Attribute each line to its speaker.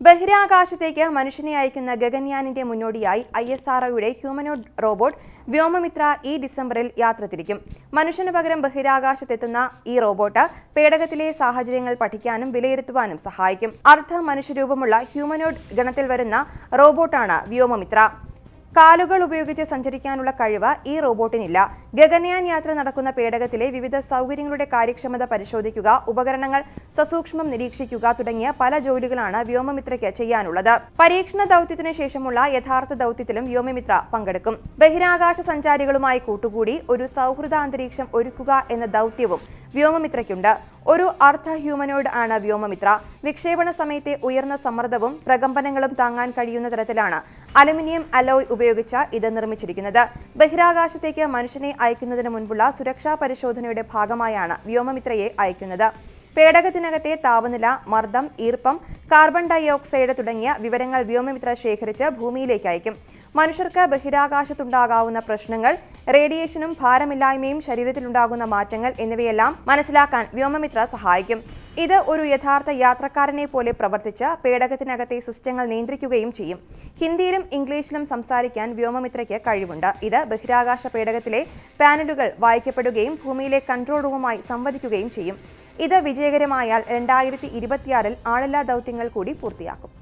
Speaker 1: ബഹിരാകാശത്തേക്ക് മനുഷ്യനെ അയക്കുന്ന ഗഗൻയാനിന്റെ മുന്നോടിയായി ഐ എസ് ആർഒയുടെ ഹ്യൂമനോഡ് റോബോട്ട് വ്യോമമിത്ര ഈ ഡിസംബറിൽ യാത്ര തിരിക്കും. മനുഷ്യന് പകരം ബഹിരാകാശത്തെത്തുന്ന ഈ റോബോട്ട് പേടകത്തിലെ സാഹചര്യങ്ങൾ പഠിക്കാനും വിലയിരുത്തുവാനും സഹായിക്കും. അർദ്ധ മനുഷ്യരൂപമുള്ള ഹ്യൂമനോഡ് ഗണത്തിൽ വരുന്ന റോബോട്ടാണ് വ്യോമമിത്ര. കാലുകൾ ഉപയോഗിച്ച് സഞ്ചരിക്കാനുള്ള കഴിവ് ഈ റോബോട്ടിനില്ല. ഗഗൻയാൻ യാത്ര നടക്കുന്ന പേടകത്തിലെ വിവിധ സൗകര്യങ്ങളുടെ കാര്യക്ഷമത പരിശോധിക്കുക ഉപകരണങ്ങൾ സസൂക്ഷ്മം നിരീക്ഷിക്കുക തുടങ്ങിയ പല ജോലികളാണ് വ്യോമമിത്രയ്ക്ക് ചെയ്യാനുള്ളത്. പരീക്ഷണ ദൗത്യത്തിന് ശേഷമുള്ള യഥാർത്ഥ ദൗത്യത്തിലും വ്യോമമിത്ര പങ്കെടുക്കും. ബഹിരാകാശ സഞ്ചാരികളുമായി കൂട്ടുകൂടി ഒരു സൗഹൃദ അന്തരീക്ഷം ഒരുക്കുക എന്ന ദൗത്യവും വ്യോമമിത്രയ്ക്കുണ്ട്. ഒരു അർദ്ധ ഹ്യൂമനോയിഡ് ആണ് വ്യോമമിത്ര. വിക്ഷേപണ സമയത്തെ ഉയർന്ന സമ്മർദ്ദവും പ്രകമ്പനങ്ങളും താങ്ങാൻ കഴിയുന്ന തരത്തിലാണ് അലുമിനിയം അലോയ് ഉപയോഗിച്ച ഇത് നിർമ്മിച്ചിരിക്കുന്നത്. ബഹിരാകാശത്തേക്ക് മനുഷ്യനെ അയക്കുന്നതിന് മുൻപുള്ള സുരക്ഷാ പരിശോധനയുടെ ഭാഗമായാണ് വ്യോമമിത്രയെ അയക്കുന്നത്. പേടകത്തിനകത്തെ താപനില മർദ്ദം ഈർപ്പം കാർബൺ ഡൈ ഓക്സൈഡ് തുടങ്ങിയ വിവരങ്ങൾ വ്യോമമിത്ര ശേഖരിച്ച് ഭൂമിയിലേക്ക് അയക്കും. മനുഷ്യർക്ക് ബഹിരാകാശത്തുണ്ടാകാവുന്ന പ്രശ്നങ്ങൾ റേഡിയേഷനും ഭാരമില്ലായ്മയും ശരീരത്തിലുണ്ടാകുന്ന മാറ്റങ്ങൾ എന്നിവയെല്ലാം മനസ്സിലാക്കാൻ വ്യോമമിത്ര സഹായിക്കും. ഇത് ഒരു യഥാർത്ഥ യാത്രക്കാരനെ പോലെ പ്രവർത്തിച്ച് പേടകത്തിനകത്തെ സിസ്റ്റങ്ങൾ നിയന്ത്രിക്കുകയും ചെയ്യും. ഹിന്ദിയിലും ഇംഗ്ലീഷിലും സംസാരിക്കാൻ വ്യോമമിത്രയ്ക്ക് കഴിവുണ്ട്. ഇത് ബഹിരാകാശ പേടകത്തിലെ പാനലുകൾ വായിക്കപ്പെടുകയും ഭൂമിയിലെ കൺട്രോൾ റൂമുമായി സംവദിക്കുകയും ചെയ്യും. ഇത് വിജയകരമായാൽ രണ്ടായിരത്തി ഇരുപത്തിയാറിൽ ആളില്ലാ ദൗത്യങ്ങൾ കൂടി പൂർത്തിയാക്കും.